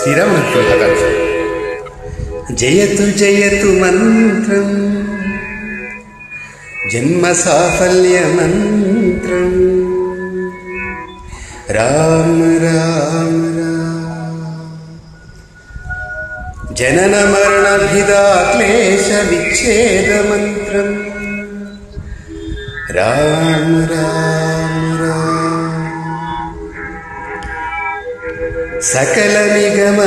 स्थिरमन्त्रो जयतु जयतु मन्त्रम्। जन्मसाफल्यमन्त्रम् राम राम रामरा जननमरणभिदा क्लेशविच्छेदमन्त्रम् राम रा सकलनिगममन्त्रम्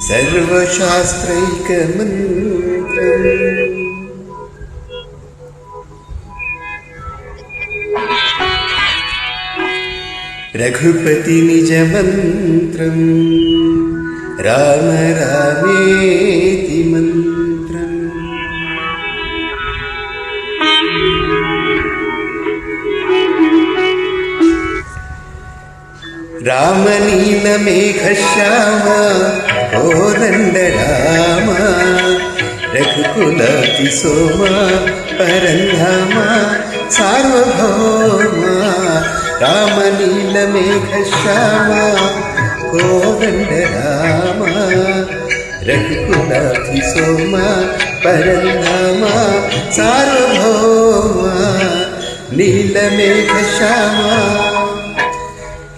सर्वशास्त्रैकमन्त्रम्। रघुपतिनिजमन्त्रम् राम रामेति मन्त्रम्। రామనీల మేఘశ్యామ కోదండ రామ రఘుకులతి సోమ పరంధామ సార్వభౌమ రామనీల మేఘశ్యామ కోదండ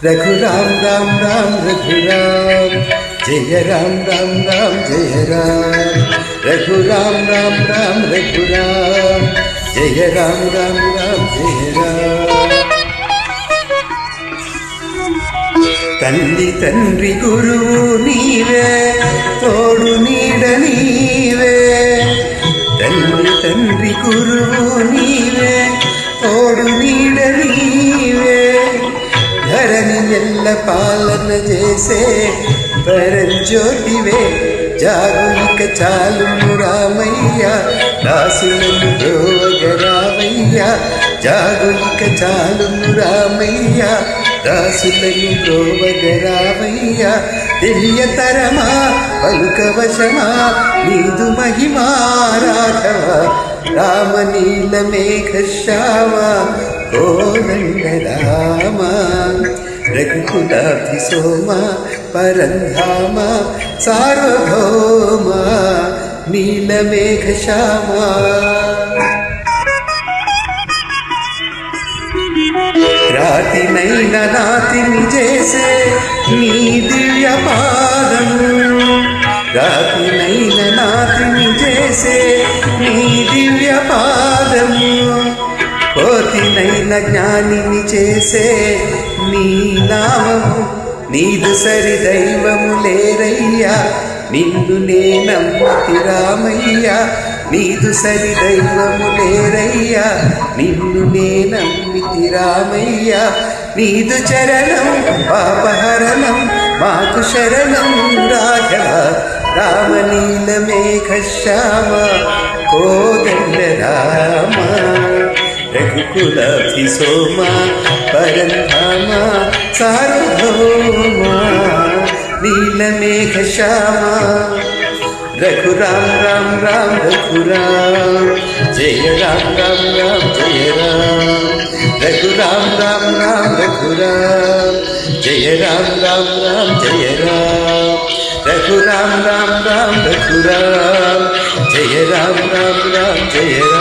रघुराम राम राम रघुराम जय राम राम राम जय राम रघुराम राम राम रघुराम जय राम राम राम जय राम തന്നി തന്റി ഗുരു നീവേ തോടു നീട നീവേ തന്നി തന്റി ഗുരു നീവേ തോടു ధరణి పాలన చేసే పరంజ్యోతివే జాగులిక చాలు రామయ్య దాసులను రోగరామయ్య జాగులిక చాలు రామయ్య దాసులను రోగరామయ్య తెలియతరమా పలుకవశమా నీదు మహిమా రాఘవ రామనీల మేఘ శ్యామ కోదండ రామ రఘుకులాభి సోమ పరంధామ సార్వభౌమ నీలమేఘ శ్యామ రాతినైన నాతిని చేసే నీ దివ్య పాదము రాతినైన నాతిని చేసే నీ దివ్య పాదము కోతినైన జ్ఞానిని చేసే నీ నామము నీదు సరి దైవము లేరయ్యా. నిన్ను నే నమ్మతి రామయ్యా. నీదు సరి దైవము లేరయ్యా. నిన్ను నే నమ్మితి రామయ్యా. నీదు చరణం పాపహరణం మాకు శరణం రాఘవ. రామనీల మేఘ శ్యామ కోదండ రామ रघुकुलभि सोमा परन्धामा सार्वभौमा नीलमेघश्यामा रघुराम राम राम रघुराम जय राम राम राम जय राम रघुराम राम राम रघुराम जय राम राम राम जय राम रघुराम राम राम रघुराम जय राम राम राम जय राम